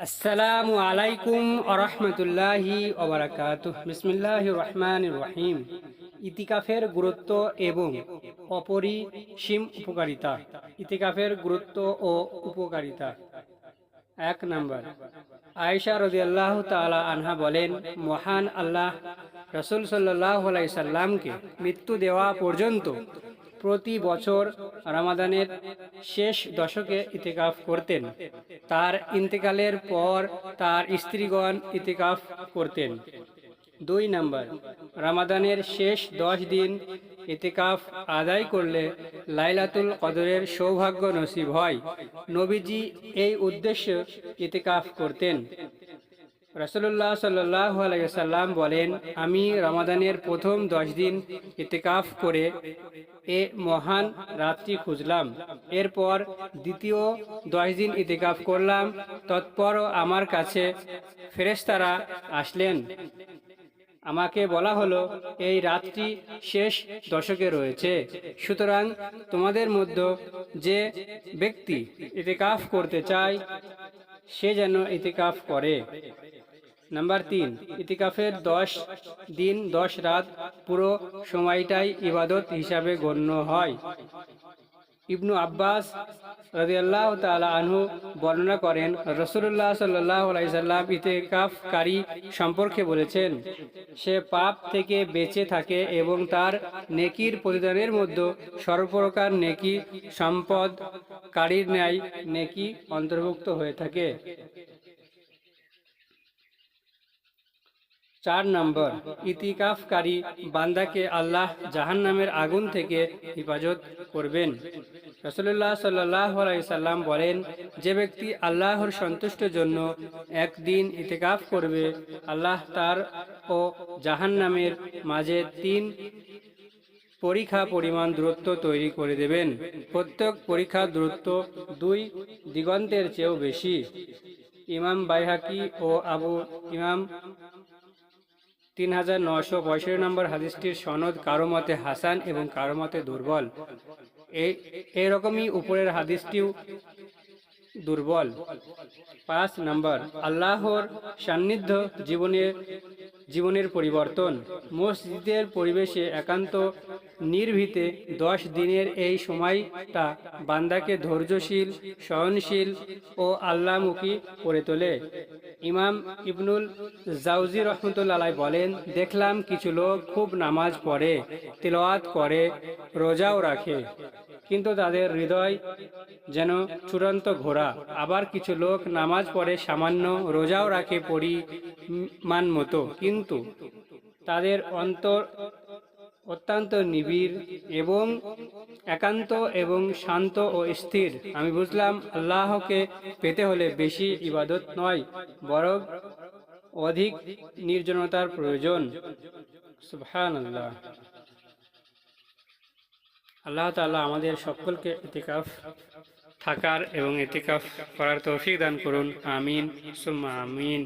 আসসালামু আলাইকুম আরহামতুল্লাহি ওবরাকাত বিসমিল্লাহ রহমান রহিম। ইতিকাফের গুরুত্ব এবং অপরিসীম উপকারিতা। ইতিকাফের গুরুত্ব ও উপকারিতা। এক নম্বর, আয়েশা রদিয়াল্লাহ তালা আনহা বলেন, মহান আল্লাহ রসুল সাল্লাহ সাল্লামকে মৃত্যু দেওয়া পর্যন্ত প্রতি বছর রামাদানের শেষ দশকে ইতেকাফ করতেন। তার ইন্তেকালের পর তার স্ত্রীগণ ইতিকাফ করতেন। দুই নাম্বার, রামাদানের শেষ দশ দিন ইতিকাফ আদায় করলে লাইলাতুল কদরের সৌভাগ্য নসিব হয়। নবীজি এই উদ্দেশ্যে ইতিকাফ করতেন। রসুল্লাহ সাল্লাহ আলাইসাল্লাম বলেন, আমি রমাদানের প্রথম দশ দিন ইতেকাফ করে এ মহান রাত্রি খুঁজলাম। এরপর দ্বিতীয় দশ দিন ইতেকাফ করলাম। তৎপরও আমার কাছে ফেরেস্তারা আসলেন। আমাকে বলা হলো, এই রাতটি শেষ দশকে রয়েছে। সুতরাং তোমাদের মধ্যে যে ব্যক্তি ইতেকাফ করতে চায়, সে যেন ইতিকাফ করে। নাম্বার তিন, ইতিকাফের দশ দিন, দশ রাত পুরো সময়টাই ইবাদত হিসাবে গণ্য হয়। ইবনু আব্বাস রাজিয়াল্লাহ তালা আনহু বর্ণনা করেন রসুল্লাহ সাল্লাহ আলাইসাল্লাম ইতেকাফকারী সম্পর্কে বলেছেন, সে পাপ থেকে বেঁচে থাকে এবং তার নেকির প্রতিদানের মধ্যে সর্বপ্রকার নেকি সম্পদকারীর ন্যায় নেকি অন্তর্ভুক্ত হয়ে থাকে। চার নম্বর, ইতিকাফকারী বান্দাকে আল্লাহ জাহান নামের আগুন থেকে হেফাজত করবেন। রসল্লাহ সাল্লাহ সাল্লাম বলেন, যে ব্যক্তি আল্লাহর সন্তুষ্টের জন্য একদিন ইতিকাফ করবে, আল্লাহ তার ও জাহান নামের মাঝে তিন পরীক্ষা পরিমাণ দূরত্ব তৈরি করে দেবেন। প্রত্যেক পরীক্ষার দূরত্ব দুই দিগন্তের চেয়েও বেশি। ইমাম বাইহাকি ও আবু ইমাম তিন হাজার নশো পঁয়ষট্টি নম্বর হাদিসটির সনদ কারও মতে হাসান এবং কারও মতে দুর্বল। এই এরকমই উপরের হাদিসটিও দুর্বল। পাঁচ নম্বর, আল্লাহর সান্নিধ্য জীবনের জীবনের পরিবর্তন। মসজিদের পরিবেশে একান্ত নির্ভীতে দশ দিনের এই সময়টা বান্দাকে ধৈর্যশীল, সহনশীল ও আল্লাহমুখী করে তোলে। ইমাম ইবনুল জাউজি রহমতুল্লাহ বলেন, দেখলাম কিছু লোক খুব নামাজ পড়ে, তেলাওয়াত করে, রোজাও রাখে, কিন্তু তাদের হৃদয় যেন চূড়ান্ত ঘোরা। আবার কিছু লোক নামাজ পড়ে সামান্য রোজাও রাখে পরিমাণ মতো, কিন্তু তাদের অন্তর অত্যন্ত নিবিড় এবং একান্ত এবং শান্ত ও স্থির। আমি বুঝলাম, আল্লাহকে পেতে হলে বেশি ইবাদত নয়, বরং অধিক নির্জনতার প্রয়োজন। আল্লাহ আল্লাহ তাআলা আমাদের সকলকে ইতিকাফ থাকার এবং ইতিকাফ করার তৌফিক দান করুন। আমিন। সুম্মা আমিন।